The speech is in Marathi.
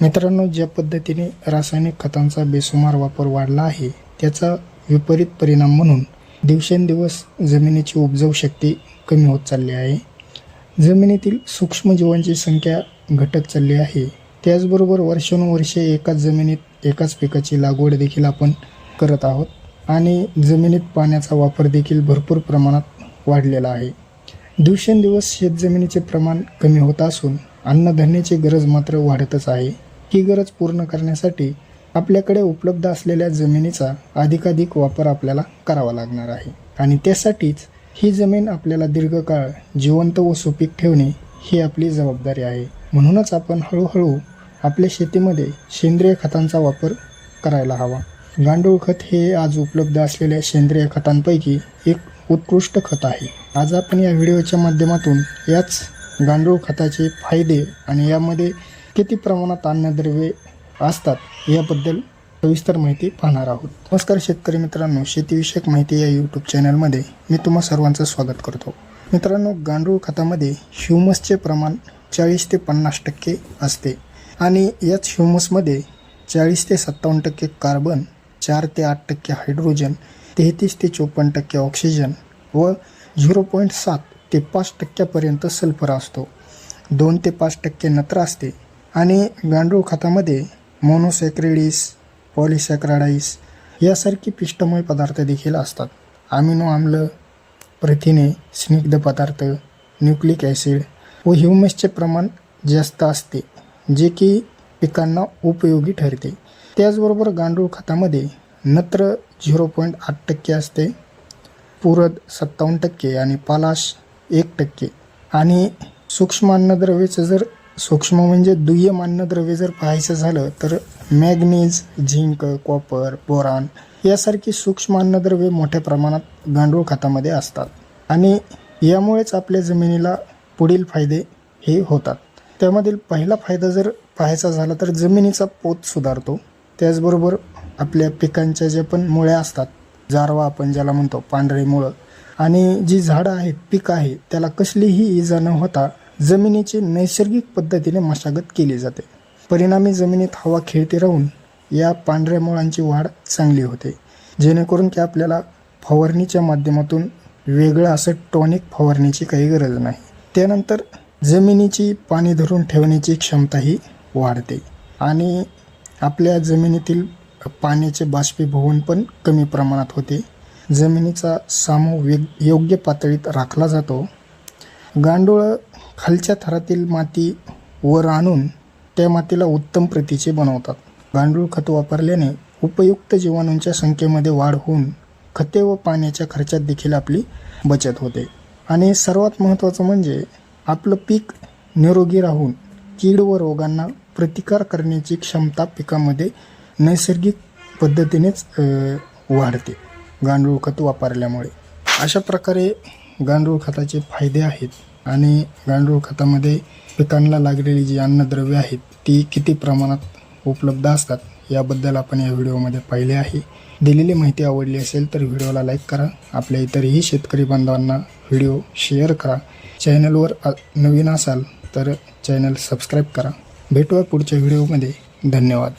मित्रांनो ज्या पद्धतीने रासायनिक खतांचा बेसुमार वापर वाढला आहे त्याचा विपरीत परिणाम म्हणून दिवसेंदिवस जमिनीची उपजाऊ शक्ती कमी होत चालली आहे. जमिनीतील सूक्ष्मजीवांची संख्या घटत चालली आहे. त्याचबरोबर वर्षानुवर्षे एकाच जमिनीत एकाच पिकाची लागवड देखील आपण करत आहोत आणि जमिनीत पाण्याचा वापर देखील भरपूर प्रमाणात वाढलेला आहे. दिवसेंदिवस शेतजमिनीचे प्रमाण कमी होत असून अन्नधान्याची गरज मात्र वाढतच आहे. ही गरज पूर्ण करण्यासाठी आपल्याकडे उपलब्ध असलेल्या जमिनीचा अधिकाधिक वापर आपल्याला करावा लागणार आहे. आणि त्यासाठीच ही जमीन आपल्याला दीर्घकाळ जिवंत व सुपीक ठेवणे ही आपली जबाबदारी आहे. म्हणूनच आपण हळूहळू आपल्या शेतीमध्ये सेंद्रिय खतांचा वापर करायला हवा. गांडूळ खत हे आज उपलब्ध असलेल्या सेंद्रिय खतांपैकी एक उत्कृष्ट खत आहे. आज आपण या व्हिडिओच्या माध्यमातून याच गांडूळ खताचे फायदे आणि यामध्ये किती प्रमाणात अन्नद्रव्ये असतात याबद्दल सविस्तर माहिती पाहणार आहोत. नमस्कार शेतकरी मित्रांनो शेतीविषयक माहिती या यूट्यूब चॅनलमध्ये मी तुम्हा सर्वांचं स्वागत करतो. मित्रांनो गांडूळ खतामध्ये ह्युमसचे प्रमाण चाळीस ते पन्नास टक्के असते आणि याच ह्युमसमध्ये चाळीस ते सत्तावन्न टक्के कार्बन चार ते आठ टक्के हायड्रोजन तेहतीस ते चोपन्न टक्के ऑक्सिजन व झिरो पॉईंट सात ते पाच टक्क्यापर्यंत सल्फर असतो. दोन ते पाच टक्के नत्र असते. आणि गांडूळ खतामध्ये मोनोसेक्रेडिस पॉलिसेक्राडाईस यासारखी पिष्टमय पदार्थ देखील असतात. अमिनो आम्ल प्रथिने स्निग्ध पदार्थ न्यूक्लिक ॲसिड व ह्युमसचे प्रमाण जास्त असते जे की पिकांना उपयोगी ठरते. त्याचबरोबर गांडूळ खतामध्ये नत्र झिरो पॉईंट आठ टक्के असते पुरद सत्तावन्न टक्के आणि पालाश एक टक्के. आणि सूक्ष्म अन्नद्रव्याचं जर सूक्ष्म म्हणजे दुय्यम अन्नद्रव्य जर पाहायचं झालं तर मॅग्नीज झिंक कॉपर बोरान यासारखी सूक्ष्म अन्नद्रव्ये मोठ्या प्रमाणात गांडूळ खतामध्ये असतात. आणि यामुळेच आपल्या जमिनीला पुढील फायदे हे होतात. त्यामधील पहिला फायदा जर पाहायचा झाला तर जमिनीचा पोत सुधारतो. त्याचबरोबर आपल्या पिकांच्या ज्या पण मुळ्या असतात जारवा आपण ज्याला म्हणतो पांढरे मुळं आणि जी झाडं आहेत पीक आहे त्याला कसलीही इजा न होता जमिनीची नैसर्गिक पद्धतीने मशागत केली जाते. परिणामी जमिनीत हवा खेळते राहून या पांढऱ्या मुळांची वाढ चांगली होते. जेणेकरून की आपल्याला फवारणीच्या माध्यमातून वेगळं असं टॉनिक फवारणीची काही गरज नाही. त्यानंतर जमिनीची पाणी धरून ठेवण्याची क्षमताही वाढते आणि आपल्या जमिनीतील पाण्याचे बाष्पीभवन पण कमी प्रमाणात होते. जमिनीचा सामू वेग योग्य पातळीत राखला जातो. गांडूळ खालच्या थरातील माती वर आणून त्या मातीला उत्तम प्रतीचे बनवतात. गांडूळ खत वापरल्याने उपयुक्त जीवाणूंच्या संख्येमध्ये वाढ होऊन खते व पाण्याच्या खर्चात देखील आपली बचत होते. आणि सर्वात महत्त्वाचं म्हणजे आपलं पीक निरोगी राहून कीड व रोगांना प्रतिकार करण्याची क्षमता पिकामध्ये नैसर्गिक पद्धतीनेच वाढते. गांडूळ खत वापरल्यामुळे. अशा प्रकारे गांडूळ खताचे फायदे आहेत आणि गांडूळ खतामध्ये पिकांना लागलेली जी अन्नद्रव्ये आहेत ती किती प्रमाणात उपलब्ध असतात याबद्दल आपण या व्हिडिओमध्ये पाहिले आहे. दिलेली माहिती आवडली असेल तर व्हिडिओला लाईक करा आपल्या इतरही शेतकरी बांधवांना व्हिडिओ शेअर करा. चॅनलवर नवीन असाल तर चॅनल सबस्क्राईब करा. भेटूया पुढच्या व्हिडिओमध्ये. धन्यवाद.